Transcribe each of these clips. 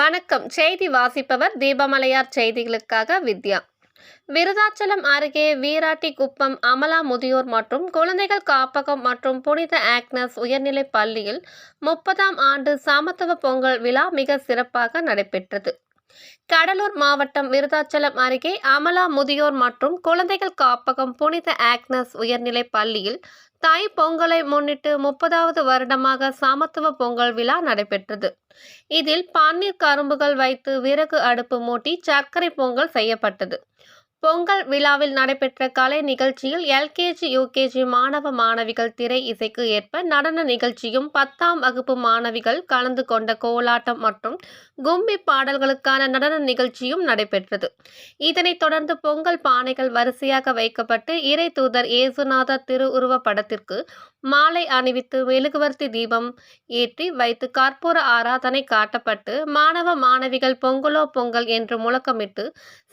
வணக்கம். செய்தி வாசிப்பவர் தீபமலையார். செய்திகளுக்காக வித்யா. விருதாச்சலம் அருகே வீராட்டி குப்பம் அமலா முதியோர் மற்றும் குழந்தைகள் காப்பகம் மற்றும் புனித ஆக்னஸ் உயர்நிலைப் பள்ளியில் முப்பதாம் ஆண்டு சமத்துவ பொங்கல் விழா மிக சிறப்பாக நடைபெற்றது. கடலூர் மாவட்டம் விருதாச்சலம் அருகே அமலா முதியோர் மற்றும் குழந்தைகள் காப்பகம் புனித ஆக்னஸ் உயர்நிலைப் பள்ளியில் தை பொங்கலை முன்னிட்டு முப்பதாவது வருடமாக சமத்துவ பொங்கல் விழா நடைபெற்றது. இதில் பன்னீர் கரும்புகள் வைத்து விறகு அடுப்பு மூட்டி சர்க்கரை பொங்கல் செய்யப்பட்டது. பொங்கல் விழாவில் நடைபெற்ற கலை நிகழ்ச்சியில் எல்கேஜி யூகேஜி மாணவ மாணவிகள் திரை இசைக்கு ஏற்ப நடன நிகழ்ச்சியும் பத்தாம் வகுப்பு மாணவிகள் கலந்து கொண்ட கோலாட்டம் மற்றும் கும்பி பாடல்களுக்கான நடன நிகழ்ச்சியும் நடைபெற்றது. இதனைத் தொடர்ந்து பொங்கல் பானைகள் வரிசையாக வைக்கப்பட்டு இறை தூதர் ஏசுநாத திருவுருவ படத்திற்கு மாலை அணிவித்து மெழுகுவர்த்தி தீபம் ஏற்றி வைத்து கற்பூர ஆராதனை காட்டப்பட்டு மாணவ மாணவிகள் பொங்கலோ பொங்கல் என்று முழக்கமிட்டு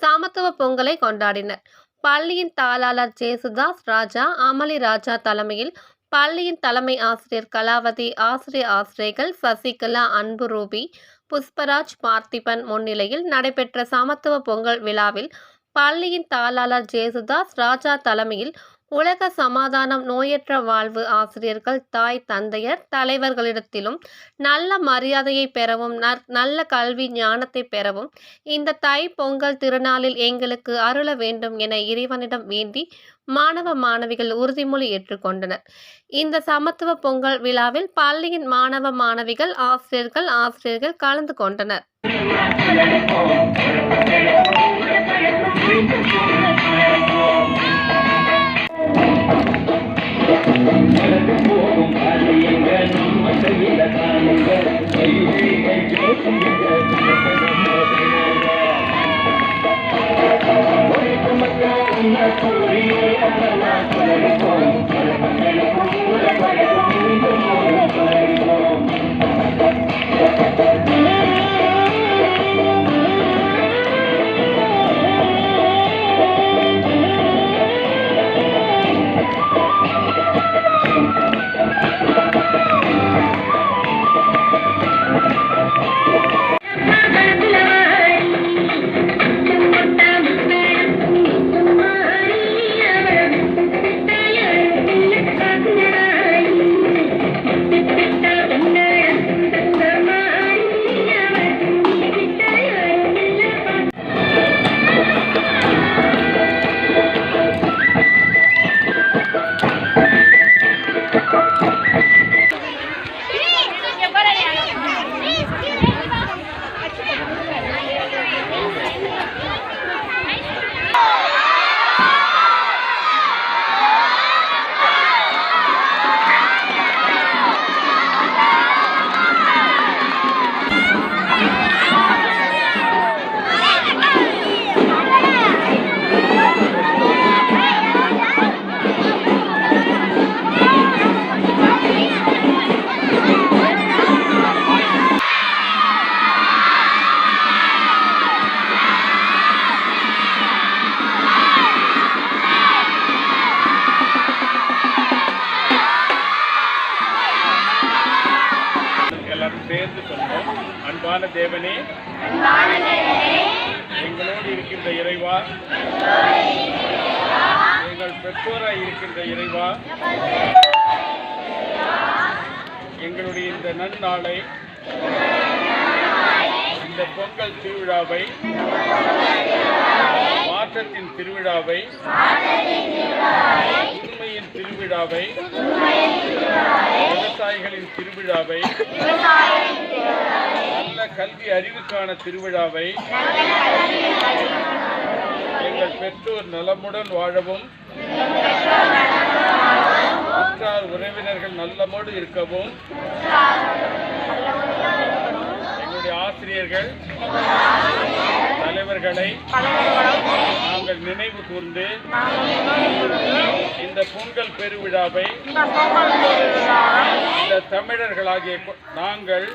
சமத்துவ பொங்கலை கொண்டாடினர். பள்ளியின் தாளாளர் ஜேசுதாஸ் ராஜா அமளி ராஜா தலைமையில் பள்ளியின் தலைமை ஆசிரியர் கலாவதி ஆசிரியர் ஆசிரியர்கள் சசிகலா அன்பு ரூபி புஷ்பராஜ் பார்த்திபன் முன்னிலையில் நடைபெற்ற சமத்துவ பொங்கல் விழாவில் பள்ளியின் தாளாளர் ஜேசுதாஸ் ராஜா தலைமையில் உலக சமாதானம் நோயற்ற வாழ்வு ஆசிரியர்கள் தாய் தந்தையர் தலைவர்களிடத்திலும் நல்ல மரியாதையை பெறவும் நல்ல கல்வி ஞானத்தை பெறவும் இந்த தை பொங்கல் திருநாளில் எங்களுக்கு அருள வேண்டும் என இறைவனிடம் வேண்டி மாணவ மாணவிகள் உறுதிமொழி ஏற்றுக்கொண்டனர். இந்த சமத்துவ பொங்கல் விழாவில் பள்ளியின் மாணவ மாணவிகள் ஆசிரியர்கள் ஆசிரியர்கள் கலந்து கொண்டனர். Thank you. அன்பான தேவனே எங்களோடு இருக்கின்ற இறைவா. எங்கள் பெற்றோராய் இருக்கின்ற இறைவா. எங்களுடைய இந்த நன்னாளை இந்த பொங்கல் திருவிழாவை மாற்றத்தின் திருவிழாவை உண்மையின் திருவிழாவை விவசாயிகளின் திருவிழாவை நல்ல கல்வி அறிவுக்கான திருவிழாவை எங்கள் பெற்றோர் நலமுடன் வாழவும் உற்றார் உறவினர்கள் நல்லமோடு இருக்கவும் எங்களுடைய ஆசிரியர்கள் தலைவர்களை நாங்கள் நினைவு கூர்ந்து இந்த பொங்கல் பெருவிழாவை இந்த தமிழர்களாகிய நாங்கள்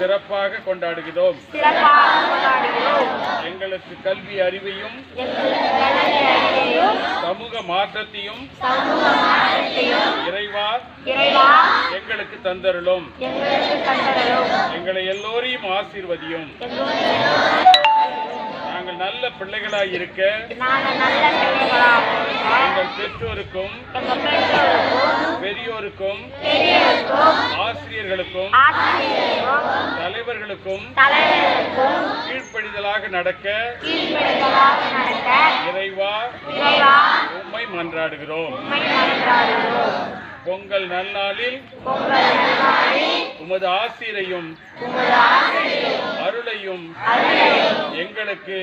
சிறப்பாக கொண்டாடுகிறோம். எங்களுக்கு கல்வி அறிவையும் சமூக மாற்றத்தையும் இறைவா எங்களுக்கு தந்தருளும். எங்களை எல்லோரையும் ஆசீர்வதியும். நாங்கள் நல்ல பிள்ளைகளாய் இருக்க எங்கள் பெற்றோருக்கும் பெரியோருக்கும் ஆசிரியர்களுக்கும் தலைவர்களுக்கும் கீழ்ப்படிதலாக நடக்க இறைவா உண்மை மன்றாடுகிறோம். பொங்கல் நல்வாழ்வில் உமது அருளையும் அருளையும் எங்களுக்கு